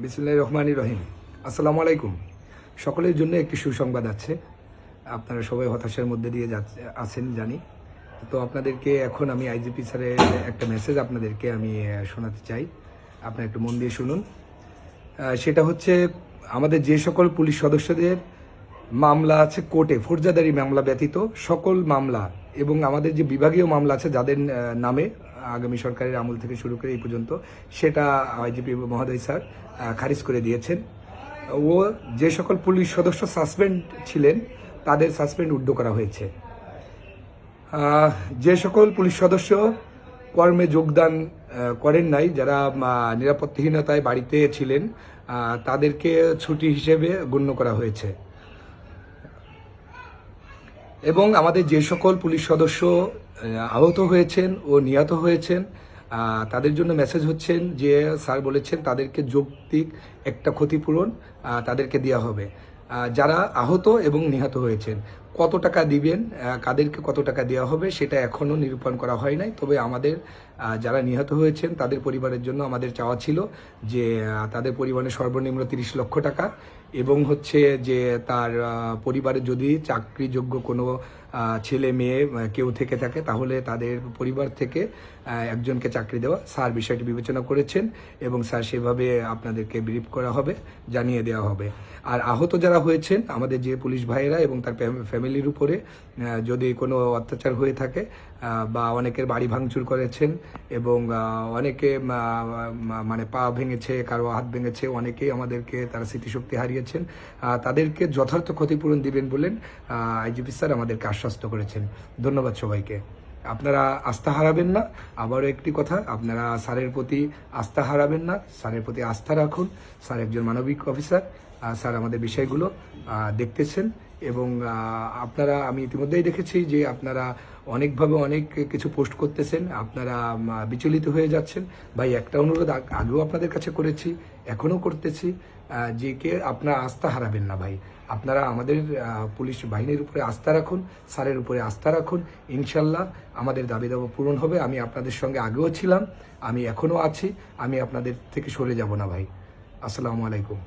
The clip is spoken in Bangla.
বিসমুল্লাহ রহমানি রহিম। আসসালামু আলাইকুম সকলের জন্য একটি সুসংবাদ আছে। আপনারা সবাই হতাশার মধ্যে দিয়ে আছেন, জানি। তো আপনাদেরকে এখন আমি আইজিপি স্যারের একটা মেসেজ আপনাদেরকে আমি শোনাতে চাই। আপনারা একটু মন দিয়ে শুনুন। সেটা হচ্ছে, আমাদের যে সকল পুলিশ সদস্যদের মামলা আছে কোর্টে, ফৌজদারি মামলা ব্যতীত সকল মামলা এবং আমাদের যে বিভাগীয় মামলা আছে যাদের নামে আগামী সরকারের আমল থেকে শুরু করে এই পর্যন্ত সেটা আইজিপি মহোদয় স্যার খারিজ করে দিয়েছেন। ও যে সকল পুলিশ সদস্য সাসপেন্ড ছিলেন, তাদের সাসপেন্ড উড্ড করা হয়েছে। যে সকল পুলিশ সদস্য কর্মে যোগদান করেন নাই, যারা নিরাপত্তাহীনতায় বাড়িতে ছিলেন তাদেরকে ছুটি হিসেবে গণ্য করা হয়েছে। এবং আমাদের যে সকল পুলিশ সদস্য আহত হয়েছেন ও নিহত হয়েছেন। তাদের জন্য মেসেজ হচ্ছেন যে স্যার বলেছেন তাদেরকে যৌক্তিক একটা ক্ষতিপূরণ তাদেরকে দেওয়া হবে। যারা আহত এবং নিহত হয়েছেন। কত টাকা দিবেন কাদেরকে কত টাকা দেওয়া হবে সেটা এখনও নিরূপণ করা হয় নাই। তবে আমাদের যারা নিহত হয়েছেন, তাদের পরিবারের জন্য আমাদের চাওয়া ছিল যে তাদের পরিবারের সর্বনিম্ন তিরিশ লক্ষ টাকা এবং হচ্ছে যে, তার পরিবারে যদি চাকরিযোগ্য কোনো ছেলে মেয়ে কেউ থেকে থাকে, তাহলে তাদের পরিবার থেকে একজনকে চাকরি দেওয়া স্যার বিষয়টি বিবেচনা করেছেন এবং স্যার সেভাবে আপনাদেরকে ব্রিফ করা হবে, জানিয়ে দেওয়া হবে। আর আহত যারা হয়েছেন, আমাদের যে পুলিশ ভাইয়েরা এবং তার ফ্যাম- ফ্যামিলির উপরে যদি কোনো অত্যাচার হয়ে থাকে বা অনেকের বাড়ি ভাঙচুর করেছেন এবং অনেকে মানে পা ভেঙেছে, কারও হাত ভেঙেছে, অনেকেই আমাদেরকে তারা স্মৃতিশক্তি হারিয়েছেন তাদেরকে যথার্থ ক্ষতিপূরণ দিবেন বলেন আইজিপি স্যার আমাদেরকে আশ্বস্ত করেছেন। ধন্যবাদ সবাইকে। আপনারা আস্থা হারাবেন না। আবারও একটি কথা, আপনারা স্যারের প্রতি আস্থা হারাবেন না। স্যারের প্রতি আস্থা রাখুন। স্যার একজন মানবিক অফিসার স্যার আমাদের বিষয়গুলো দেখতেছেন। এবং আপনারা, আমি ইতিমধ্যেই দেখেছি যে আপনারা অনেকভাবে অনেক কিছু পোস্ট করতেছেন, আপনারা বিচলিত হয়ে যাচ্ছেন। ভাই, একটা অনুরোধ আগেও আপনাদের কাছে করেছি, এখনও করতেছি যে কে আপনারা আস্থা হারাবেন না ভাই। আপনারা আমাদের পুলিশ বাহিনীর উপরে আস্থা রাখুন, স্যারের উপরে আস্থা রাখুন, ইনশাল্লাহ আমাদের দাবি দাবা পূরণ হবে। আমি আপনাদের সঙ্গে আগেও ছিলাম, আমি এখনও আছি, আমি আপনাদের থেকে সরে যাব না ভাই। আসসালামু আলাইকুম।